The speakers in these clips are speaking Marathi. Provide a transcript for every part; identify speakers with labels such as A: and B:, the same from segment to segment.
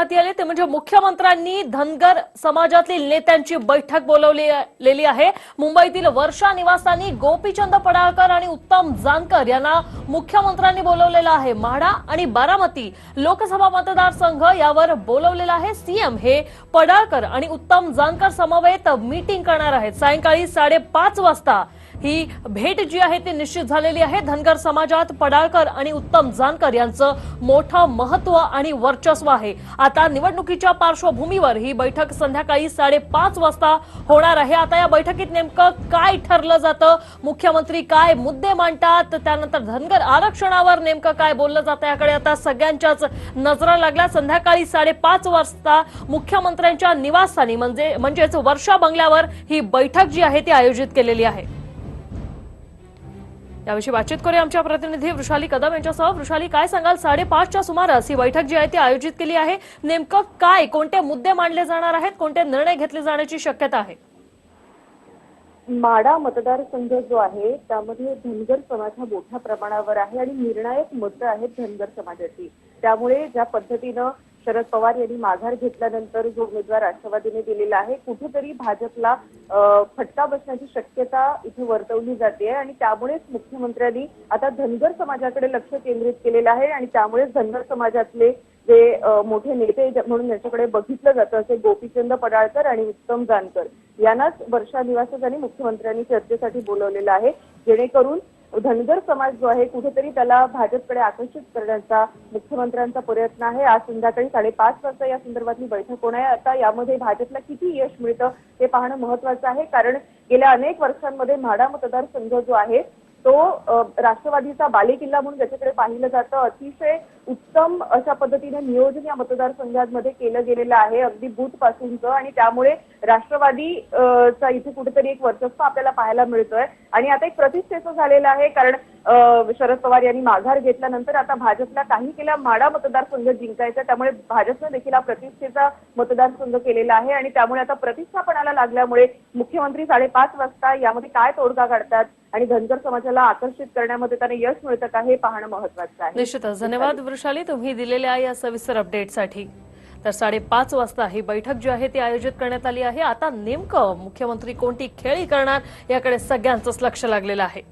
A: हाती आले ते म्हणजे मुख्यमंत्र्यांनी धनगर समाजातील नेत्यांची बैठक बोलवलेली आहे. मुंबईतील वर्षा निवासांनी गोपीचंद पडाळकर आणि उत्तम जानकर यांना मुख्यमंत्र्यांनी बोलवलेलं आहे. म्हाडा आणि बारामती लोकसभा मतदारसंघ यावर बोलवलेला आहे. सीएम हे पडाळकर आणि उत्तम जानकर समवेत मीटिंग करणार आहेत. सायंकाळी साडेपाच वाजता ही भेट जी आहे ती निश्चित झालेली आहे. धनगर समाजात पडाळकर आणि उत्तम जानकर यांचं मोठं महत्त्व आणि वर्चस्व आहे. आता निवडणुकीच्या पार्श्वभूमीवर ही बैठक संध्याकाळी साडेपाच वाजता होणार आहे. आता या बैठकीत नेमकं काय ठरलं जातं? मुख्यमंत्री काय मुद्दे मांडतात? त्यानंतर धनगर आरक्षणावर नेमकं काय बोललं जातं याकडे आता सगळ्यांच्याच नजरा लागल्या. संध्याकाळी साडेपाच वाजता मुख्यमंत्र्यांच्या निवासस्थानी म्हणजे म्हणजेच वर्षा बंगल्यावर ही बैठक जी आहे ती आयोजित केलेली आहे. याविषयी बातचीत करूया आमच्या प्रतिनिधी वृषाली कदम यांच्यासह. वृषाली काय सांगाल? साडेपाचच्या सुमारास ही बैठक जी आहे ती आयोजित केली आहे. नेमकं काय कोणते मुद्दे मांडले जाणार आहेत? कोणते निर्णय घेतले जाण्याची शक्यता आहे?
B: माडा मतदारसंघ जो आहे त्यामध्ये धनगर समाज हा मोठ्या प्रमाणावर आहे आणि निर्णायक मुद्दा आहेत धनगर समाजाची. त्यामुळे ज्या पद्धतीनं शरद पवार यांनी माघार घेतल्यानंतर जो उमेदवार राष्ट्रवादीने दिलेला आहे कुठेतरी भाजपला फटका बसण्याची शक्यता इथे वर्तवली जाते आणि त्यामुळेच मुख्यमंत्र्यांनी आता धनगर समाजाकडे लक्ष केंद्रित केलेलं आहे आणि त्यामुळेच धनगर समाजातले जे मोठे नेते म्हणून यांच्याकडे बघितलं जातं असे गोपीचंद पडाळकर आणि उत्तम जानकर. यांनाच वर्षा निवासस्थानी मुख्यमंत्र्यांनी चर्चेसाठी बोलवलेलं आहे. जेणेकरून धनगर समाज जो आहे कुठेतरी त्याला भाजपकडे आकर्षित करण्याचा मुख्यमंत्र्यांचा प्रयत्न आहे. आज संध्याकाळी साडेपाच वाजता या संदर्भातली बैठक होणार आहे. आता यामध्ये भाजपला किती यश मिळतं हे पाहणं महत्वाचं आहे. कारण गेल्या अनेक वर्षांमध्ये म्हाडा मतदारसंघ जो आहे तो राष्ट्रवादीचा बालेकिल्ला म्हणून ज्याच्याकडे पाहिलं जातं अतिशय उत्तम अशा पद्धतीने नियोजन या मतदारसंघांमध्ये केलं गेलेलं आहे. अगदी बूथ पासूनचं आणि त्यामुळे राष्ट्रवादी चा इथे कुठेतरी एक वर्चस्व आपल्याला पाहायला मिळतोय. आणि आता एक प्रतिष्ठेचं झालेलं आहे कारण शरद पवार यांनी माघार घेतल्यानंतर आता भाजपला काही केला माडा मतदारसंघ जिंकायचा त्यामुळे भाजपनं देखील हा प्रतिष्ठेचा मतदारसंघ केलेला आहे. आणि त्यामुळे आता प्रतिष्ठापणाला लागल्यामुळे मुख्यमंत्री साडेपाच वाजता यामध्ये काय तोडगा काढतात आणि धनगर समाजाला आकर्षित करण्यामध्ये त्यांना यश मिळतं का हे पाहणं महत्वाचं आहे.
A: निश्चितच. धन्यवाद वृषाली. तुम्ही दिलेल्या या सविस्तर अपडेटसाठी तर साडेपाच वाजता ही बैठक जी आहे ती आयोजित करण्यात आली आहे. आता नेमकं मुख्यमंत्री कोणती खेळी करणार याकडे सगळ्यांचंच लक्ष लागलेलं आहे.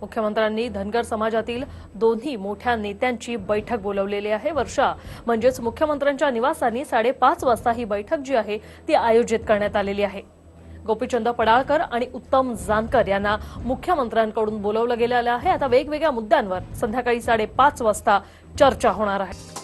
A: मुख्यमंत्र्यांनी धनगर समाजातील दोन्ही मोठ्या नेत्यांची बैठक बोलवलेली आहे. वर्षा म्हणजेच मुख्यमंत्र्यांच्या निवासांनी साडेपाच वाजता ही बैठक जी आहे ती आयोजित करण्यात आलेली आहे. गोपीचंद पडाळकर आणि उत्तम जानकर यांना मुख्यमंत्र्यांकडून बोलवलं गेलेलं आहे. आता वेगवेगळ्या मुद्द्यांवर संध्याकाळी साडेपाच वाजता चर्चा होणार आहे.